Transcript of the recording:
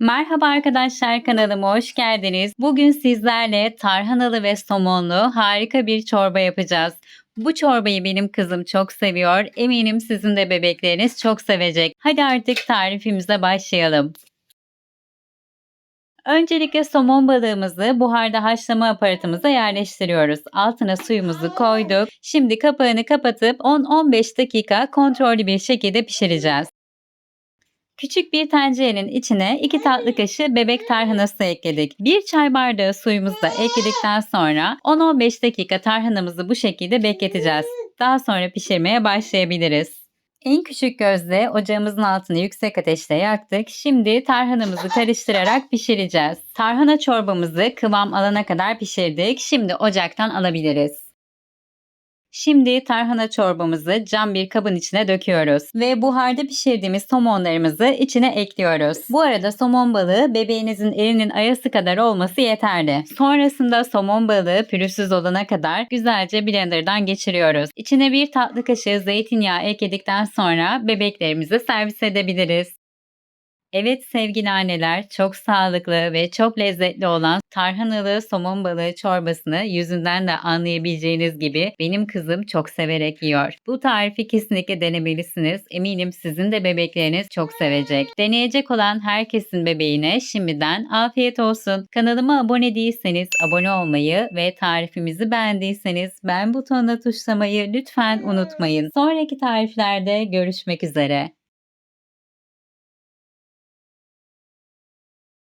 Merhaba arkadaşlar kanalıma hoş geldiniz. Bugün sizlerle tarhanalı ve somonlu harika bir çorba yapacağız. Bu çorbayı benim kızım çok seviyor. Eminim sizin de bebekleriniz çok sevecek. Hadi artık tarifimize başlayalım. Öncelikle somon balığımızı buharda haşlama aparatımıza yerleştiriyoruz. Altına suyumuzu koyduk. Şimdi kapağını kapatıp 10-15 dakika kontrollü bir şekilde pişireceğiz. Küçük bir tencerenin içine 2 tatlı kaşığı bebek tarhanası ekledik. 1 çay bardağı suyumuzu da ekledikten sonra 10-15 dakika tarhanamızı bu şekilde bekleteceğiz. Daha sonra pişirmeye başlayabiliriz. En küçük gözle ocağımızın altını yüksek ateşte yaktık. Şimdi tarhanamızı karıştırarak pişireceğiz. Tarhana çorbamızı kıvam alana kadar pişirdik. Şimdi ocaktan alabiliriz. Şimdi tarhana çorbamızı cam bir kabın içine döküyoruz ve buharda pişirdiğimiz somonlarımızı içine ekliyoruz. Bu arada somon balığı bebeğinizin elinin ayası kadar olması yeterli. Sonrasında somon balığı pürüzsüz olana kadar güzelce blenderdan geçiriyoruz. İçine bir tatlı kaşığı zeytinyağı ekledikten sonra bebeklerimizi servis edebiliriz. Evet sevgili anneler çok sağlıklı ve çok lezzetli olan tarhanalı somon balığı çorbasını yüzünden de anlayabileceğiniz gibi benim kızım çok severek yiyor. Bu tarifi kesinlikle denemelisiniz. Eminim sizin de bebekleriniz çok sevecek. Deneyecek olan herkesin bebeğine şimdiden afiyet olsun. Kanalıma abone değilseniz abone olmayı ve tarifimizi beğendiyseniz beğen butonuna tuşlamayı lütfen unutmayın. Sonraki tariflerde görüşmek üzere.